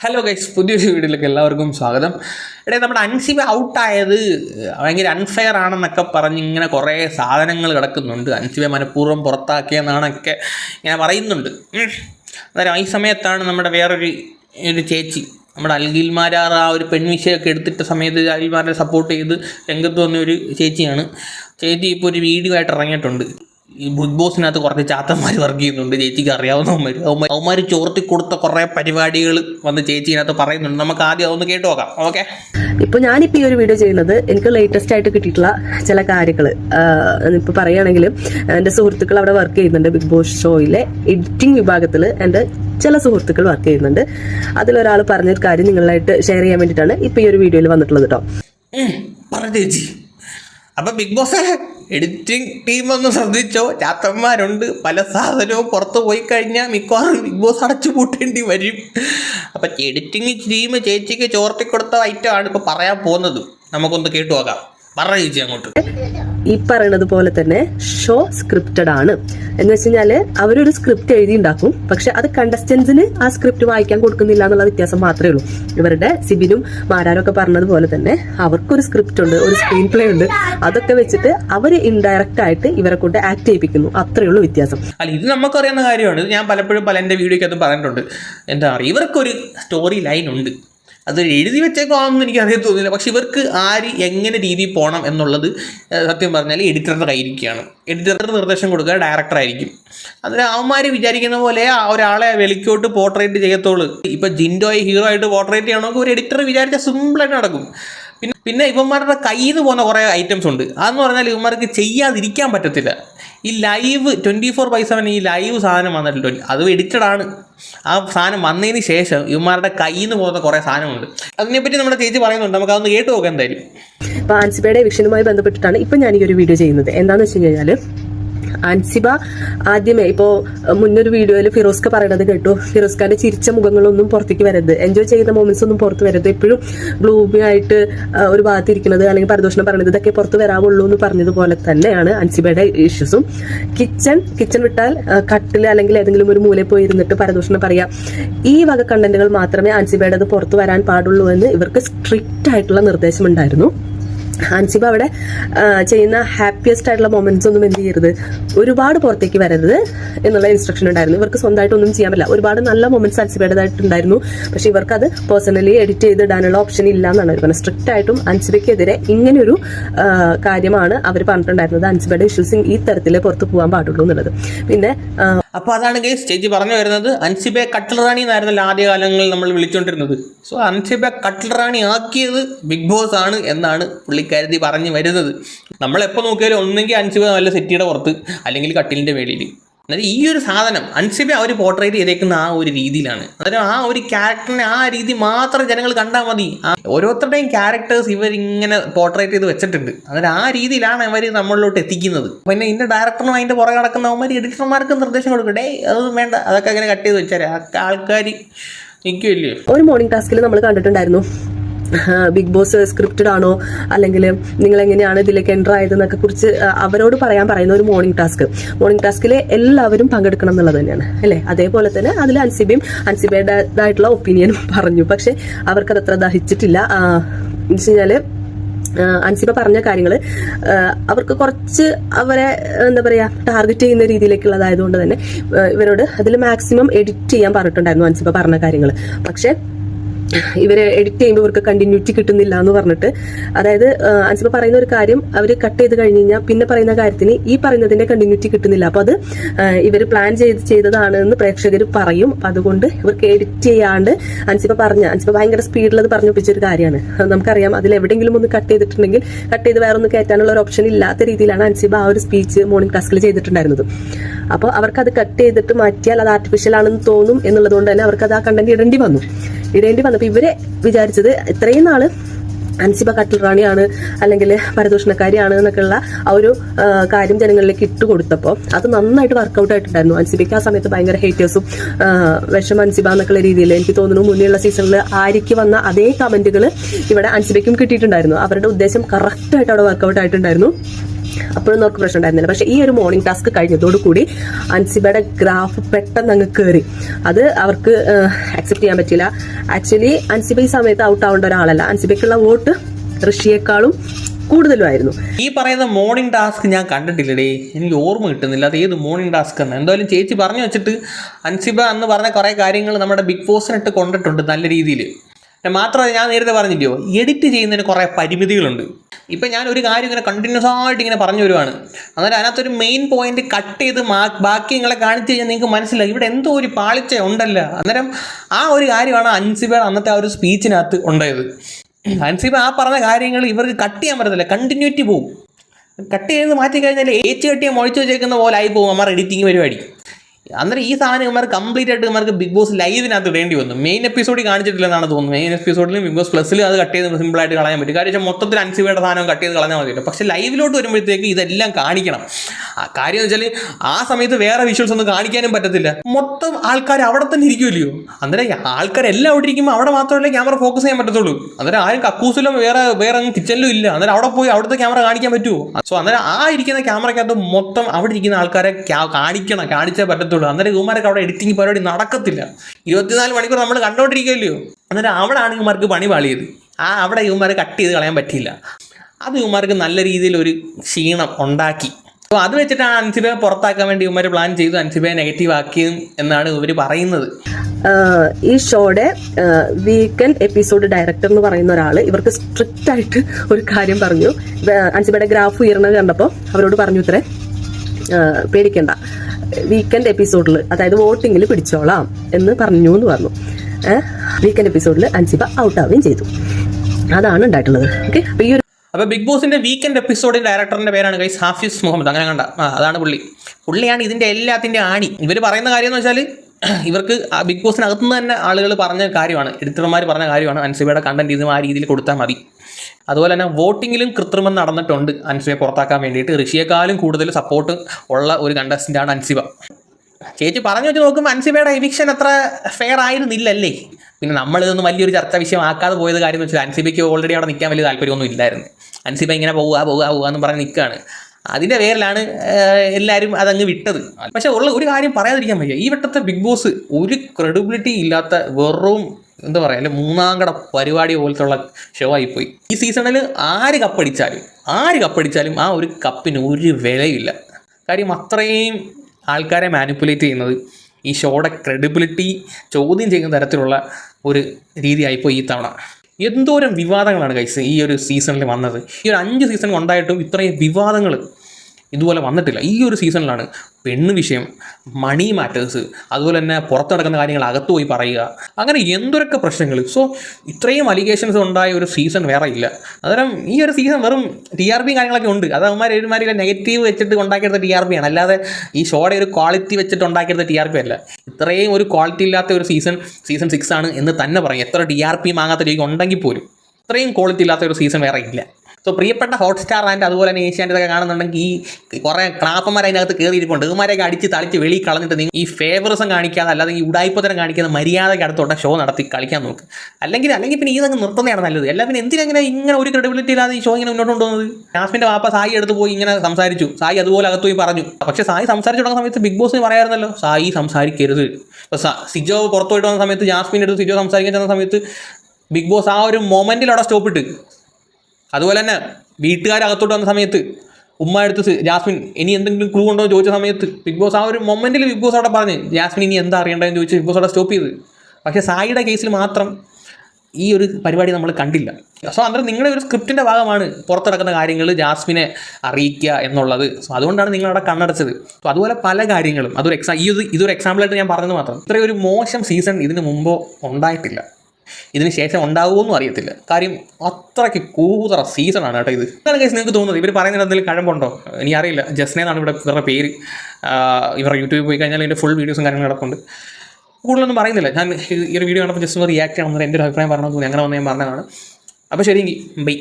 Hello guys പുതിയൊരു വീഡിയോയിലേക്ക് എല്ലാവർക്കും സ്വാഗതം. എടേ നമ്മുടെ അൻസിബ ഔട്ടായത് ഭയങ്കര അൺഫെയർ ആണെന്നൊക്കെ പറഞ്ഞ് ഇങ്ങനെ കുറേ സാധനങ്ങൾ കിടക്കുന്നുണ്ട്. അൻസിബ മനഃപൂർവം പുറത്താക്കിയെന്നാണൊക്കെ ഇങ്ങനെ പറയുന്നുണ്ട്. അന്നേരം ഈ സമയത്താണ് നമ്മുടെ വേറൊരു ഒരു ചേച്ചി നമ്മുടെ അൽഗിൽമാരാർ ആ ഒരു പെൺവിഷയമൊക്കെ എടുത്തിട്ട സമയത്ത് അൽഗിൽമാരെ സപ്പോർട്ട് ചെയ്ത് രംഗത്ത് വന്ന ഒരു ചേച്ചിയാണ്. ചേച്ചി ഇപ്പോൾ ഒരു വീഡിയോ ആയിട്ട് ഇറങ്ങിയിട്ടുണ്ട്. ഈ ബിഗ് ബോസിനകത്ത് കുറച്ച് ചാത്തന്മാർ വർക്ക് ചെയ്യുന്നുണ്ട്. ചേച്ചിക്ക് അറിയാവുന്ന അവന്മാർ അവന്മാർ ചോർത്തി കൊടുത്ത കുറേ പരിപാടികൾ വന്ന് ചേച്ചിനകത്ത് പറയുന്നുണ്ട്. നമുക്ക് ആദ്യം അതൊന്ന് കേട്ട് നോക്കാം. ഓക്കെ ഇപ്പൊ ഞാനിപ്പോ ഈ ഒരു വീഡിയോ ചെയ്യുന്നത് എനിക്ക് ലേറ്റസ്റ്റ് ആയിട്ട് കിട്ടിയിട്ടുള്ള ചില കാര്യങ്ങൾ ഇപ്പൊ പറയുകയാണെങ്കിൽ എന്റെ സുഹൃത്തുക്കൾ അവിടെ വർക്ക് ചെയ്യുന്നുണ്ട് ബിഗ് ബോസ് ഷോയിലെ എഡിറ്റിംഗ് വിഭാഗത്തിൽ എന്റെ ചില സുഹൃത്തുക്കൾ വർക്ക് ചെയ്യുന്നുണ്ട്. അതിലൊരാൾ പറഞ്ഞൊരു കാര്യം നിങ്ങളായിട്ട് ഷെയർ ചെയ്യാൻ വേണ്ടിയിട്ടാണ് ഇപ്പൊ ഈ ഒരു വീഡിയോയിൽ വന്നിട്ടുള്ളത് കേട്ടോ ചേച്ചി. അപ്പം ബിഗ് ബോസ് എഡിറ്റിംഗ് ടീം ഒന്ന് ശ്രദ്ധിച്ചോ? ചാത്തന്മാരുണ്ട്. പല സാധനവും പുറത്ത് പോയി കഴിഞ്ഞാൽ മിക്കവാറും ബിഗ് ബോസ് അടച്ചു പൂട്ടേണ്ടി വരും. അപ്പം എഡിറ്റിംഗ് ടീം ചേച്ചിക്ക് ചോർത്തി കൊടുത്ത ഐറ്റമാണ് ഇപ്പോൾ പറയാൻ പോകുന്നത്. നമുക്കൊന്ന് കേട്ടു നോക്കാം. പറ ചേച്ചി അങ്ങോട്ട്. ഈ പറയണത് പോലെ തന്നെ ഷോ സ്ക്രിപ്റ്റഡ് ആണ്. എന്ന് വെച്ച് അവരൊരു സ്ക്രിപ്റ്റ് എഴുതി ഉണ്ടാക്കും പക്ഷെ അത് കണ്ടസ്റ്റൻസിന് ആ സ്ക്രിപ്റ്റ് വായിക്കാൻ കൊടുക്കുന്നില്ല എന്നുള്ള വ്യത്യാസം മാത്രമേ ഉള്ളൂ. ഇവരുടെ സിബിനും മാരാരും ഒക്കെ പറഞ്ഞതുപോലെ തന്നെ അവർക്കൊരു സ്ക്രിപ്റ്റ് ഉണ്ട് ഒരു സ്ക്രീൻ പ്ലേ ഉണ്ട്. അതൊക്കെ വെച്ചിട്ട് അവർ ഇൻഡയറക്റ്റ് ആയിട്ട് ഇവരെ കൊണ്ട് ആക്ട് ചെയ്യിപ്പിക്കുന്നു. അത്രയേ ഉള്ളൂ വ്യത്യാസം. അല്ല ഇത് നമുക്കറിയാവുന്ന കാര്യമാണ്. ഞാൻ പലപ്പോഴും പല എന്റെ വീഡിയോയ്ക്കകത്ത് പറഞ്ഞിട്ടുണ്ട്. എന്താ പറയുക ഇവർക്കൊരു സ്റ്റോറി ലൈൻ ഉണ്ട്. അത് എഴുതി വെച്ചേക്കാണെന്ന് എനിക്ക് അറിയാൻ തോന്നുന്നില്ല പക്ഷെ ഇവർക്ക് ആര് എങ്ങനെ രീതി പോകണം എന്നുള്ളത് സത്യം പറഞ്ഞാൽ എഡിറ്ററുടെ കയ്യിരിക്കുകയാണ് എഡിറ്ററുടെ നിർദ്ദേശം കൊടുക്കുക ഡയറക്ടറായിരിക്കും അതിന് അവന്മാർ വിചാരിക്കുന്ന പോലെ ആ ഒരാളെ വെളിക്കോട്ട് പോർട്രേറ്റ് ചെയ്യത്തുള്ളൂ ഇപ്പം ജിൻഡോയെ ഹീറോ ആയിട്ട് പോർട്രേറ്റ് ചെയ്യണമെങ്കിൽ ഒരു എഡിറ്റർ വിചാരിച്ചാൽ സിമ്പിളായിട്ട് നടക്കും. പിന്നെ പിന്നെ ഇവന്മാരുടെ കയ്യിൽ നിന്ന് പോകുന്ന കുറേ ഐറ്റംസ് ഉണ്ട്. അതെന്ന് പറഞ്ഞാൽ ഇവന്മാർക്ക് ചെയ്യാതിരിക്കാൻ പറ്റത്തില്ല. ഈ live twenty four by seven ഈ ലൈവ് സാധനം വന്നിട്ടുണ്ട്. അതും എഡിറ്റഡാണ് ആ സാധനം വന്നതിന് ശേഷം ഇവന്മാരുടെ കയ്യിൽ നിന്ന് പോകുന്ന കുറേ സാധനമുണ്ട് അതിനെപ്പറ്റി നമ്മുടെ ചേച്ചി പറയുന്നുണ്ട്. നമുക്ക് അതൊന്ന് കേട്ട് നോക്കാം എന്തായാലും. അപ്പൊ ആൻസിബയുടെ ബന്ധപ്പെട്ടിട്ടാണ് ഇപ്പം ഞാൻ ഈ ഒരു വീഡിയോ ചെയ്യുന്നത്. എന്താണെന്ന് വെച്ച് കഴിഞ്ഞാൽ ആൻസിബ ആദ്യമേ ഇപ്പോ മുന്നൊരു വീഡിയോയിൽ ഫിറോസ്ക പറയണത് കേട്ടു. ഫിറോസ്ഖാന്റെ ചിരിച്ച മുഖങ്ങളൊന്നും പുറത്തേക്ക് വരരുത്. എൻജോയ് ചെയ്യുന്ന മൊമെന്റ്സ് ഒന്നും പുറത്ത് വരരുത്. എപ്പോഴും ഗ്ലൂമി ആയിട്ട് ഒരു ഭാഗത്തിരിക്കുന്നത് അല്ലെങ്കിൽ പരദൂഷണം പറയുന്നത് ഇതൊക്കെ പുറത്ത് വരാവുള്ളൂ എന്ന് പറഞ്ഞതുപോലെ തന്നെയാണ് അൻസിബയുടെ ഇഷ്യൂസും കിച്ചൺ കിച്ചൺ വിട്ടാൽ കട്ടിൽ അല്ലെങ്കിൽ ഏതെങ്കിലും ഒരു മൂലയിൽ പോയി ഇരുന്നിട്ട് പരദോഷണം പറയാം. ഈ വക കണ്ടന്റുകൾ മാത്രമേ അൻസിബയുടെ പുറത്ത് വരാൻ പാടുള്ളൂ എന്ന് ഇവർക്ക് സ്ട്രിക്റ്റ് ആയിട്ടുള്ള നിർദ്ദേശമുണ്ടായിരുന്നു. ഹാൻസിബ അവിടെ ചെയ്യുന്ന ഹാപ്പിയസ്റ്റ് ആയിട്ടുള്ള മൊമെന്റ്സ് ഒന്നും എന്ത് ചെയ്യരുത്. ഒരുപാട് പുറത്തേക്ക് വരരുത് എന്നുള്ള ഇൻസ്ട്രക്ഷൻ ഉണ്ടായിരുന്നു. ഇവർക്ക് സ്വന്തമായിട്ടൊന്നും ചെയ്യാൻ പറ്റില്ല. ഒരുപാട് നല്ല മൊമെന്റ്സ് ഹാൻസിബയുടേതായിട്ടുണ്ടായിരുന്നു പക്ഷെ ഇവർക്ക് അത് പേഴ്സണലി എഡിറ്റ് ചെയ്ത് ഇടാനുള്ള ഓപ്ഷൻ ഇല്ല എന്നാണ് അവർ പറഞ്ഞത്. സ്ട്രിക്റ്റ് ആയിട്ടും അൻസിബയ്ക്കെതിരെ ഇങ്ങനൊരു കാര്യമാണ് അവർ പറഞ്ഞിട്ടുണ്ടായിരുന്നത്. അൻസിബയുടെ ഇഷ്യൂസ് ഈ തരത്തിലേ പുറത്ത് പോകാൻ പാടുള്ളൂ എന്നുള്ളത്. പിന്നെ അപ്പോൾ അതാണ് കേസ് ചേച്ചി പറഞ്ഞു വരുന്നത് അൻസിബെ കട്ടിൽറാണി എന്നായിരുന്നല്ലോ ആദ്യകാലങ്ങളിൽ നമ്മൾ വിളിച്ചുകൊണ്ടിരുന്നത് സോ അൻസിബെ കട്ടിൽറാണി ആക്കിയത് ബിഗ് ബോസ് ആണ് എന്നാണ് പുള്ളിക്കാരത്തി പറഞ്ഞു വരുന്നത്. നമ്മളെപ്പോൾ നോക്കിയാലും ഒന്നെങ്കിൽ അൻസിബ നല്ല സെറ്റിയുടെ പുറത്ത് അല്ലെങ്കിൽ കട്ടിലിന്റെ മേളിൽ അതായത് ഈ ഒരു സാധനം അൻസിബെ അവർ പോർട്രേറ്റ് ചെയ്തേക്കുന്ന ആ ഒരു രീതിയിലാണ്. അതായത് ആ ഒരു ക്യാരക്ടറിനെ ആ രീതി മാത്രം ജനങ്ങൾ കണ്ടാൽ മതി. ആ ഓരോരുത്തരുടെയും ക്യാരക്ടേഴ്സ് ഇവർ ഇങ്ങനെ പോർട്രേറ്റ് ചെയ്ത് വെച്ചിട്ടുണ്ട്. അതായത് ആ രീതിയിലാണ് അവർ നമ്മളിലോട്ട് എത്തിക്കുന്നത്. പിന്നെ ഇതിന്റെ ഡയറക്ടറിനും അതിന്റെ പുറകെ നടക്കുന്നവന്മാർ എഡിറ്റർമാർക്ക് നിർദ്ദേശം കൊടുക്കട്ടെ അത് വേണ്ട. അതൊക്കെ അങ്ങനെ കട്ട് ചെയ്ത് വെച്ചാൽ ആൾക്കാർ നിൽക്കുമല്ലേ ഒരു മോർണിംഗ് ടാസ്കിൽ നമ്മൾ കണ്ടിട്ടുണ്ടായിരുന്നു. ബിഗ് ബോസ് സ്ക്രിപ്റ്റഡ് ആണോ? അല്ലെങ്കിൽ നിങ്ങൾ എങ്ങനെയാണ് ഇതിലേക്ക് എന്റർ ആയതെന്നൊക്കെ കുറിച്ച് അവരോട് പറയാൻ പറയുന്ന ഒരു മോർണിംഗ് ടാസ്ക് മോർണിംഗ് ടാസ്കിൽ എല്ലാവരും പങ്കെടുക്കണം എന്നുള്ളത് തന്നെയാണ് അല്ലേ? അതേപോലെ തന്നെ അതിൽ അൻസിബയും അൻസിബയുടേതായിട്ടുള്ള ഒപ്പീനിയനും പറഞ്ഞു. പക്ഷെ അവർക്കത് അത്ര ദഹിച്ചിട്ടില്ല. എന്ന് അൻസിബ പറഞ്ഞ കാര്യങ്ങൾ അവർക്ക് കുറച്ച് അവരെ എന്താ പറയാ ടാർഗറ്റ് ചെയ്യുന്ന രീതിയിലേക്കുള്ളതായതുകൊണ്ട് തന്നെ ഇവരോട് അതിൽ മാക്സിമം എഡിറ്റ് ചെയ്യാൻ പറഞ്ഞിട്ടുണ്ടായിരുന്നു അൻസിബ പറഞ്ഞ കാര്യങ്ങൾ പക്ഷെ ഇവർ എഡിറ്റ് ചെയ്യുമ്പോൾ ഇവർക്ക് കണ്ടിന്യൂറ്റി കിട്ടുന്നില്ല എന്ന് പറഞ്ഞിട്ട്. അതായത് അൻസിബ പറയുന്ന ഒരു കാര്യം അവർ കട്ട് ചെയ്ത് കഴിഞ്ഞ് കഴിഞ്ഞാൽ പിന്നെ പറയുന്ന കാര്യത്തിന് ഈ പറയുന്നതിന്റെ കണ്ടിന്യൂറ്റി കിട്ടുന്നില്ല. അപ്പൊ അത് ഇവർ പ്ലാൻ ചെയ്ത് ചെയ്തതാണ് എന്ന് പ്രേക്ഷകർ പറയും. അതുകൊണ്ട് ഇവർക്ക് എഡിറ്റ് ചെയ്യാണ്ട് അൻസിബ പറഞ്ഞ അൻസിബ ഭയങ്കര സ്പീഡിൽ അത് പറഞ്ഞു ഒപ്പിച്ചൊരു കാര്യമാണ്. നമുക്കറിയാം അതിൽ എവിടെയെങ്കിലും ഒന്ന് കട്ട് ചെയ്തിട്ടുണ്ടെങ്കിൽ കട്ട് ചെയ്ത് വേറെ ഒന്ന് കയറ്റാനുള്ള ഒരു ഓപ്ഷൻ ഇല്ലാത്ത രീതിയിലാണ് അൻസിബ ആ ഒരു സ്പീച്ച് മോർണിംഗ് ടാസ്കിൽ ചെയ്തിട്ടുണ്ടായിരുന്നത്. അപ്പോൾ അവർക്ക് അത് കട്ട് ചെയ്തിട്ട് മാറ്റിയാൽ അത് ആർട്ടിഫിഷ്യൽ ആണെന്ന് തോന്നും എന്നുള്ളത് കൊണ്ട് തന്നെ അവർക്ക് അത് ആ കണ്ടന്റ് ഇടേണ്ടി വന്നു. ഇടേണ്ടി വന്നപ്പോൾ ഇവരെ വിചാരിച്ചത് ഇത്രയും നാൾ അൻസിബ കട്ടിൽ റാണിയാണ് അല്ലെങ്കിൽ പരദൂഷണക്കാരിയാണ് എന്നൊക്കെയുള്ള ആ ഒരു കാര്യം ജനങ്ങളിലേക്ക് ഇട്ടുകൊടുത്തപ്പോൾ അത് നന്നായിട്ട് വർക്കൗട്ട് ആയിട്ടുണ്ടായിരുന്നു. അൻസിബയ്ക്ക് ആ സമയത്ത് ഭയങ്കര ഹേറ്റേഴ്സും വിഷം അൻസിബ എന്നൊക്കെയുള്ള രീതിയിൽ എനിക്ക് തോന്നുന്നു മുന്നേയുള്ള സീസണിൽ ആര്യയ്ക്ക് വന്ന അതേ കമന്റുകൾ ഇവിടെ അൻസിബയ്ക്കും കിട്ടിയിട്ടുണ്ടായിരുന്നു. അവരുടെ ഉദ്ദേശം കറക്റ്റായിട്ട് അവിടെ വർക്കൗട്ട് ആയിട്ടുണ്ടായിരുന്നു. അപ്പോഴൊന്നും നമുക്ക് പ്രശ്നം ഉണ്ടായിരുന്നില്ല. പക്ഷേ ഈ ഒരു മോർണിംഗ് ടാസ്ക് കഴിഞ്ഞതോടുകൂടി അൻസിബയുടെ ഗ്രാഫ് പെട്ടെന്ന് അങ്ങ് കയറി അത് അവർക്ക് അക്സെപ്റ്റ് ചെയ്യാൻ പറ്റില്ല ആക്ച്വലി അൻസിബ ഈ സമയത്ത് ഔട്ട് ആവേണ്ട ഒരാളല്ല. അൻസിബയ്ക്കുള്ള വോട്ട് ഋഷിയേക്കാളും കൂടുതലുമായിരുന്നു. ഈ പറയുന്ന മോർണിംഗ് ടാസ്ക് ഞാൻ കണ്ടിട്ടില്ലടേ. എനിക്ക് ഓർമ്മ കിട്ടുന്നില്ല. അത് ഏത് മോർണിംഗ് ടാസ്ക് എന്ന്. എന്തായാലും ചേച്ചി പറഞ്ഞു വെച്ചിട്ട് അൻസിബ എന്ന് പറഞ്ഞ കുറേ കാര്യങ്ങൾ നമ്മുടെ ബിഗ് ബോസിനിട്ട് കൊണ്ടിട്ടുണ്ട് നല്ല രീതിയിൽ. മാത്രമല്ല ഞാൻ നേരത്തെ പറഞ്ഞില്ലയോ? എഡിറ്റ് ചെയ്യുന്നതിന് കുറേ പരിമിതികളുണ്ട്. ഇപ്പം ഞാൻ ഒരു കാര്യം ഇങ്ങനെ കണ്ടിന്യൂസ് ആയിട്ട് ഇങ്ങനെ പറഞ്ഞു വരുവാണ്. അന്നേരം അതിനകത്തൊരു മെയിൻ പോയിന്റ് കട്ട് ചെയ്ത് ബാക്കി നിങ്ങളെ കാണിച്ചു കഴിഞ്ഞാൽ നിങ്ങൾക്ക് മനസ്സിലായി. ഇവിടെ എന്തോ ഒരു പാളിച്ച ഉണ്ടല്ല. അന്നേരം ആ ഒരു കാര്യമാണ് അൻസിബ അന്നത്തെ ആ ഒരു സ്പീച്ചിനകത്ത് ഉണ്ടായത്. അൻസിബ ആ പറഞ്ഞ കാര്യങ്ങൾ ഇവർക്ക് കട്ട് ചെയ്യാൻ പറ്റത്തില്ല. കണ്ടിന്യൂറ്റി പോവും. കട്ട് ചെയ്ത് മാറ്റി കഴിഞ്ഞാൽ ഏച്ച് കെട്ടിയ മുഴിച്ചു വെച്ചേക്കുന്ന പോലെ ആയി പോകും അമ്മ എഡിറ്റിംഗ് പരിപാടി. അന്നേരം ഈ സാധനം ഇവന്മാർ കംപ്ലീറ്റ് ആയിട്ട് ഇവർക്ക് ബിഗ് ബോസ് ലൈവിനകത്ത് ഇടേണ്ടി വന്നു. മെയിൻ എപ്പിസോഡിൽ കാണിച്ചിട്ടില്ലെന്നാണ് തോന്നുന്നത്. മെയിൻ എപ്പിസോഡിലും ബിഗ് ബോസ് പ്ലസ്സിൽ അത് കട്ട് ചെയ്ത് സിമ്പിളായിട്ട് കളയാൻ പറ്റും. കാര്യം മൊത്തത്തിൽ അൻസിബയുടെ സാധനം കട്ട് ചെയ്ത് കളഞ്ഞാൽ മതിയല്ലോ പക്ഷേ ലൈവിലോട്ട് വരുമ്പോഴത്തേക്ക് ഇതെല്ലാം കാണിക്കണം. കാര്യം എന്ന് വെച്ചാൽ ആ സമയത്ത് വേറെ വിഷ്വൽസ് ഒന്നും കാണിക്കാനും പറ്റത്തില്ല. മൊത്തം ആൾക്കാർ അവിടെ തന്നെ ഇരിക്കുമല്ലോ അന്നേരം ആൾക്കാരെല്ലാം അവിടെ ഇരിക്കുമ്പോൾ അവിടെ മാത്രമല്ലേ ക്യാമറ ഫോക്കസ് ചെയ്യാൻ പറ്റത്തുള്ളൂ. അന്നേരം ആരും കക്കൂസിലും വേറെ വേറെ അങ്ങ് കിച്ചണിലും ഇല്ല. അന്നേരം അവിടെ പോയി അവിടുത്തെ ക്യാമറ കാണിക്കാൻ പറ്റുമോ സോ അന്നേരം ആ ഇരിക്കുന്ന ക്യാമറയ്ക്കകത്ത് മൊത്തം അവിടെ ഇരിക്കുന്ന ആൾക്കാരെ കാണിക്കണം. കാണിച്ചേ പറ്റത്തുള്ളൂ. അന്നേരം ഇവന്മാരൊക്കെ അവിടെ എഡിറ്റിംഗ് പരിപാടി നടക്കത്തില്ല. ഇരുപത്തിനാല് മണിക്കൂർ നമ്മൾ കണ്ടോണ്ടിരിക്കുമല്ലോ അന്നേരം അവിടെ ആണ് ഇവന്മാർക്ക് പണി പാളിയത്. ആ അവിടെ ഇവന്മാരെ കട്ട് ചെയ്ത് കളയാൻ പറ്റിയില്ല. അത് ഇവന്മാർക്ക് നല്ല രീതിയിൽ ഒരു ക്ഷീണം ഉണ്ടാക്കി. അപ്പോൾ അത് വെച്ചിട്ടാണ് അൻസിബെ പുറത്താക്കാൻ വേണ്ടി ഉമ്മര് പ്ലാൻ ചെയ്തു അൻസിബെ നെഗറ്റീവ് ആക്കിയും എന്നാണ് ഇവർ പറയുന്നത്. ഈ ഷോയുടെ വീക്കെൻഡ് എപ്പിസോഡ് ഡയറക്ടർ എന്ന് പറയുന്ന ഒരാൾ ഇവർക്ക് സ്ട്രിക്റ്റ് ആയിട്ട് ഒരു കാര്യം പറഞ്ഞു. അൻസിബയുടെ ഗ്രാഫ് ഉയർന്നത് കണ്ടപ്പോൾ അവരോട് പറഞ്ഞു ഇത്രേ പേടിക്കണ്ട. വീക്കെൻഡ് എപ്പിസോഡിൽ അതായത് വോട്ടിങ്ങിൽ പിടിച്ചോളാം എന്ന് പറഞ്ഞു എന്ന് പറഞ്ഞു. വീക്കെൻഡ് എപ്പിസോഡിൽ അൻസിബ ഔട്ട് ആവുകയും ചെയ്തു. അതാണ് ഉണ്ടായിട്ടുള്ളത്. ഓക്കെ? ഈ ഒരു അപ്പോൾ ബിഗ് ബോസിന്റെ വീക്കെൻഡ് എപ്പിസോഡിൽ ഡയറക്ടറിന്റെ പേരാണ് ഗൈസ് ഹാഫിസ് മുഹമ്മദ്. അങ്ങനെ കണ്ട. അതാണ് പുള്ളി. പുള്ളിയാണ് ഇതിന്റെ എല്ലാത്തിന്റെ ആണി. ഇവർ പറയുന്ന കാര്യം എന്ന് വെച്ചാൽ ഇവർക്ക് ബിഗ് ബോസിനകത്ത് നിന്ന് തന്നെ ആളുകൾ പറഞ്ഞ കാര്യമാണ്. എഡിറ്റർമാർ പറഞ്ഞ കാര്യമാണ്. അൻസിബയുടെ കണ്ടന്റ് ഇതും ആ രീതിയിൽ കൊടുത്താൽ മതി. അതുപോലെ തന്നെ വോട്ടിങ്ങിലും കൃത്രിമം നടന്നിട്ടുണ്ട് അൻസിബയെ പുറത്താക്കാൻ വേണ്ടിയിട്ട്. ഋഷിയെക്കാളും കൂടുതൽ സപ്പോർട്ട് ഉള്ള ഒരു കണ്ടസ്റ്റന്റാണ് അൻസിബ. ചേച്ചി പറഞ്ഞു വെച്ച് നോക്കുമ്പോൾ അൻസിബയുടെ എവിക്ഷൻ അത്ര ഫെയർ ആയിരുന്നില്ലല്ലേ? പിന്നെ നമ്മളിതൊന്നും വലിയൊരു ചർച്ചാ വിഷയമാക്കാതെ പോയത് കാര്യം എന്ന് വെച്ചാൽ അൻസിബയ്ക്ക് ഓൾറെഡി അവിടെ നിൽക്കാൻ വലിയ താല്പര്യമൊന്നും ഇല്ലായിരുന്നു. അൻസിബ ഇങ്ങനെ പോവുക പോവുക പോവുക എന്ന് പറഞ്ഞ് നിൽക്കുകയാണ്. അതിന്റെ പേരിലാണ് എല്ലാവരും അതങ്ങ് വിട്ടത്. പക്ഷേ ഉള്ള ഒരു കാര്യം പറയാതിരിക്കാൻ വയ്യ. ഈ വട്ടത്തെ ബിഗ് ബോസ് ഒരു ക്രെഡിബിലിറ്റി ഇല്ലാത്ത വെറും എന്താ പറയുക അല്ലെ മൂന്നാം കട പരിപാടി പോലത്തുള്ള ഷോ ആയിപ്പോയി. ഈ സീസണിൽ ആര് കപ്പടിച്ചാലും ആര് കപ്പടിച്ചാലും ആ ഒരു കപ്പിന് ഒരു വിലയില്ല കാര്യം അത്രയും ആൾക്കാരെ മാനിപ്പുലേറ്റ് ചെയ്യുന്നത് ഈ ഷോയുടെ ക്രെഡിബിലിറ്റി ചോദ്യം ചെയ്യുന്ന തരത്തിലുള്ള ഒരു രീതിയായിപ്പോയി ഈ തവണ. എന്തോരം വിവാദങ്ങളാണ് കൈസ് ഈ ഒരു സീസണിൽ വന്നത്. ഈ ഒരു അഞ്ച് സീസൺ ഉണ്ടായിട്ടും ഇത്രയും വിവാദങ്ങൾ ഇതുപോലെ വന്നിട്ടില്ല. ഈ ഒരു സീസണിലാണ് പെണ്ണ് വിഷയം മണി മാറ്റേഴ്സ് അതുപോലെ തന്നെ പുറത്ത് നടക്കുന്ന കാര്യങ്ങൾ അകത്ത് പോയി പറയുക. അങ്ങനെ എന്തൊരൊക്കെ പ്രശ്നങ്ങൾ സോ ഇത്രയും അലിഗേഷൻസ് ഉണ്ടായ ഒരു സീസൺ വേറെ ഇല്ല. അന്നേരം ഈ ഒരു സീസൺ വെറും ടി ആർ പി കാര്യങ്ങളൊക്കെ ഉണ്ട്. അത് അവന്മാർ ഒരുമാതിരി നെഗറ്റീവ് വെച്ചിട്ട് ഉണ്ടാക്കിയെടുത്ത ടി ആർ പി ആണ്. അല്ലാതെ ഈ ഷോയുടെ ഒരു ക്വാളിറ്റി വെച്ചിട്ട് ഉണ്ടാക്കിയെടുത്ത ടി ആർ പി അല്ല. ഇത്രയും ഒരു ക്വാളിറ്റി ഇല്ലാത്ത ഒരു സീസൺ സീസൺ സിക്സ് ആണ് എന്ന് തന്നെ പറയും. എത്ര ടി ആർ പി മാങ്ങാത്ത ലീഗ് ഉണ്ടെങ്കിൽ പോലും. ഇത്രയും ക്വാളിറ്റി ഇല്ലാത്ത ഒരു സീസൺ വേറെ ഇല്ല. സോ പ്രിയപ്പെട്ട ഹോട്ട്സ്റ്റാർ ആൻഡ് അതുപോലെ തന്നെ ഏഷ്യാന്റെ ഒക്കെ കാണുന്നുണ്ടെങ്കിൽ ഈ കുറേ ക്ലാപ്പന്മാരെ അതിനകത്ത് കയറിയിരിപ്പുണ്ട് ഇവന്മാരെയൊക്കെ അടിച്ച് തളിച്ച് വെളി കളഞ്ഞിട്ട് നിങ്ങൾ ഈ ഫേവറിസം കാണിക്കാതെ അല്ലാതെ ഈ ഉടായ്പത്തരം കാണിക്കാതെ മര്യാദയ്ക്ക് അടുത്തോടെ ഷോ നടത്തി കളിക്കാൻ നോക്ക്. അല്ലെങ്കിൽ അല്ലെങ്കിൽ പിന്നെ ഇതങ്ങ് നിർത്തുന്നതാണ് നല്ലത്. അല്ല പിന്നെ എന്തിനങ്ങനെ ഇങ്ങനെ ഒരു ക്രെഡിബിലിറ്റി ഇല്ലാതെ ഈ ഷോ ഇങ്ങനെ മുന്നോട്ട് കൊണ്ടുപോകുന്നത്? ജാസ്മിന്റെ വാപ്പ സായി എടുത്ത് പോയി ഇങ്ങനെ സംസാരിച്ചു. സായി അതുപോലെ അകത്ത് പോയി പറഞ്ഞു. പക്ഷേ സായി സംസാരിച്ചു തുടങ്ങുന്ന സമയത്ത് ബിഗ് ബോസ് പറയായിരുന്നല്ലോ സായി സംസാരിക്കരുത്. ഇപ്പോൾ സിജോ പുറത്തു പോയിട്ട് വന്ന സമയത്ത് ജാസ്മിന്റെ അടുത്ത് സിജോ സംസാരിക്കാൻ ചെന്ന സമയത്ത് ബിഗ് ബോസ് ആ ഒരു മൊമെന്റിൽ അവിടെ സ്റ്റോപ്പ് ഇട്ട് അതുപോലെ തന്നെ വീട്ടുകാരകത്തോട്ട് വന്ന സമയത്ത് ഉമ്മ എടുത്ത് ജാസ്മിൻ ഇനി എന്തെങ്കിലും ക്ലൂ ഉണ്ടോ? എന്ന് ചോദിച്ച സമയത്ത് ബിഗ് ബോസ് ആ ഒരു മൊമെന്റിൽ ബിഗ് ബോസ് അവിടെ പറഞ്ഞ് ജാസ്മിൻ ഇനി എന്താ അറിയേണ്ടതെന്ന് ചോദിച്ച് ബിഗ് ബോസ് അവിടെ സ്റ്റോപ്പ് ചെയ്ത്. പക്ഷേ സായിയുടെ കേസിൽ മാത്രം ഈ ഒരു പരിപാടി നമ്മൾ കണ്ടില്ല. സോ അന്നേരം നിങ്ങളുടെ ഒരു സ്ക്രിപ്റ്റിന്റെ ഭാഗമാണ് പുറത്തിറക്കുന്ന കാര്യങ്ങൾ ജാസ്മിനെ അറിയിക്കുക എന്നുള്ളത്. സോ അതുകൊണ്ടാണ് നിങ്ങളവിടെ കണ്ണടച്ചത്. സോ അതുപോലെ പല കാര്യങ്ങളും. അതൊരു എക്സാ ഈ ഇതൊരു എക്സാമ്പിളായിട്ട് ഞാൻ പറഞ്ഞത് മാത്രം. ഇത്രയും ഒരു മോശം സീസൺ ഇതിന് മുമ്പോ ഉണ്ടായിട്ടില്ല. ഇതിന് ശേഷം ഉണ്ടാവുമെന്നും അറിയത്തില്ല. കാര്യം അത്രയ്ക്ക് കൂതറ സീസണാണ് കേട്ടോ ഇത്. എന്താണ് കേസ് നിങ്ങൾക്ക് തോന്നുന്നത്? ഇവർ പറയുന്നത് എന്തെങ്കിലും കഴമ്പുണ്ടോ? ഇനി അറിയില്ല ജസ്നെ എന്നാണ് ഇവിടെ ഇവരുടെ പേര്. ഇവരുടെ യൂട്യൂബിൽ പോയി കഴിഞ്ഞാൽ ഇതിന്റെ ഫുൾ വീഡിയോസും കാര്യങ്ങളും കിടപ്പുണ്ട് കൂടുതലൊന്നും പറയുന്നില്ല. ഞാൻ ഈ ഒരു വീഡിയോ കണ്ടപ്പോൾ ജസ്റ്റ് ഒന്ന് റിയാക്ട് എന്നൊരു എന്റെ ഒരു അഭിപ്രായം പറഞ്ഞു തോന്നി അങ്ങനെ വന്ന് ഞാൻ പറഞ്ഞതാണ്. അപ്പോൾ ശരി ബൈ